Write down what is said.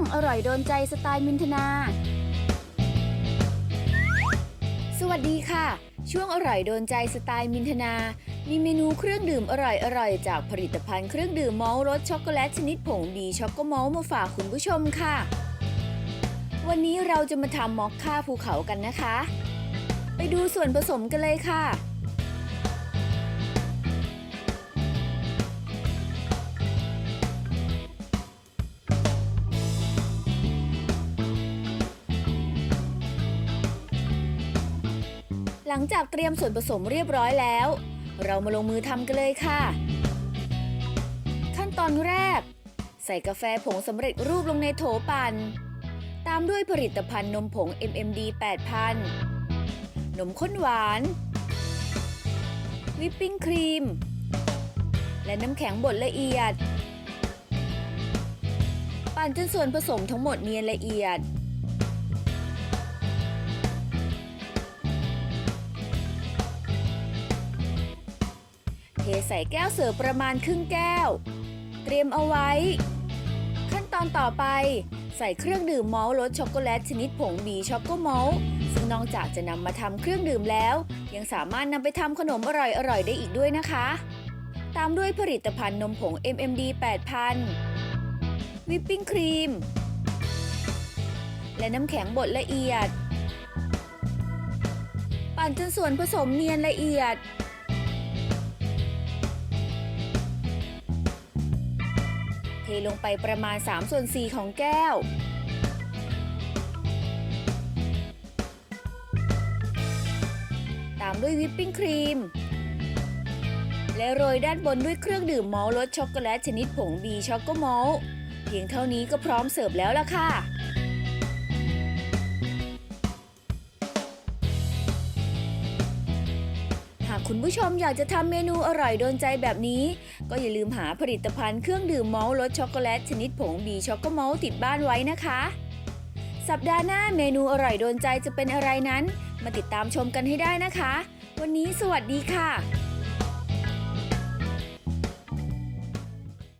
งอร่อยโดนใจสไตล์มินทนา สวัสดีค่ะ ช่วงอร่อยโดนใจสไตล์มินทนา มีเมนูเครื่องดื่มอร่อยๆจากผลิตภัณฑ์เครื่องดื่มมอลรสช็อกโกแลตชนิดผงดีช็อกโกมอลมาฝากคุณผู้ชมค่ะ วันนี้เราจะมาทำมอคค่าภูเขากันนะคะ ไปดูส่วนผสมกันเลยค่ะ หลังจากเตรียมส่วนผสมเรียบร้อยแล้ว เรามาลงมือทำกันเลยค่ะ ขั้นตอนแรก ใส่กาแฟผงสำเร็จรูปลงในโถปั่น ตามด้วยผลิตภัณฑ์นมผง MMD 8000 นมข้นหวาน วิปปิ้งครีม และน้ำแข็งบดละเอียด ปั่นจนส่วนผสมทั้งหมดเนียนละเอียด ใส่แก้วเสิร์ฟประมาณครึ่งแก้ว เตรียมเอาไว้ ขั้นตอนต่อไป ใส่เครื่องดื่มมอลรสช็อกโกแลตชนิดผงบีช็อกโกมอลซึ่งนอกจากจะนำมาทำเครื่องดื่มแล้ว ยังสามารถนำไปทำขนมอร่อยๆได้อีกด้วยนะคะ ตามด้วยผลิตภัณฑ์นมผง MMD 8000 วิปปิ้งครีม และน้ำแข็งบดละเอียด ปั่นจนส่วนผสมเนียนละเอียด ทลงไปประมาณ 3 ส่วน 4 ของแก้ว ตามด้วยวิปปิ้งครีม และโรยด้านบนด้วยเครื่องดื่มมอลรสช็อกโกแลตชนิดผงบีช็อกโกมอลเพียงเท่านี้ก็พร้อมเสิร์ฟแล้วล่ะค่ะากคุณผู้ชมอยากจะทำเมนูอร่อยโดนใจแบบนี้ ก็อย่าลืมหาผลิตภัณฑ์เครื่องดื่มมอลต์รสช็อกโกแลตชนิดผงบีช็อกโกมอลติดบ้านไว้นะคะ สัปดาห์หน้าเมนูอร่อยโดนใจจะเป็นอะไรนั้น มาติดตามชมกันให้ได้นะคะ วันนี้สวัสดีค่ะ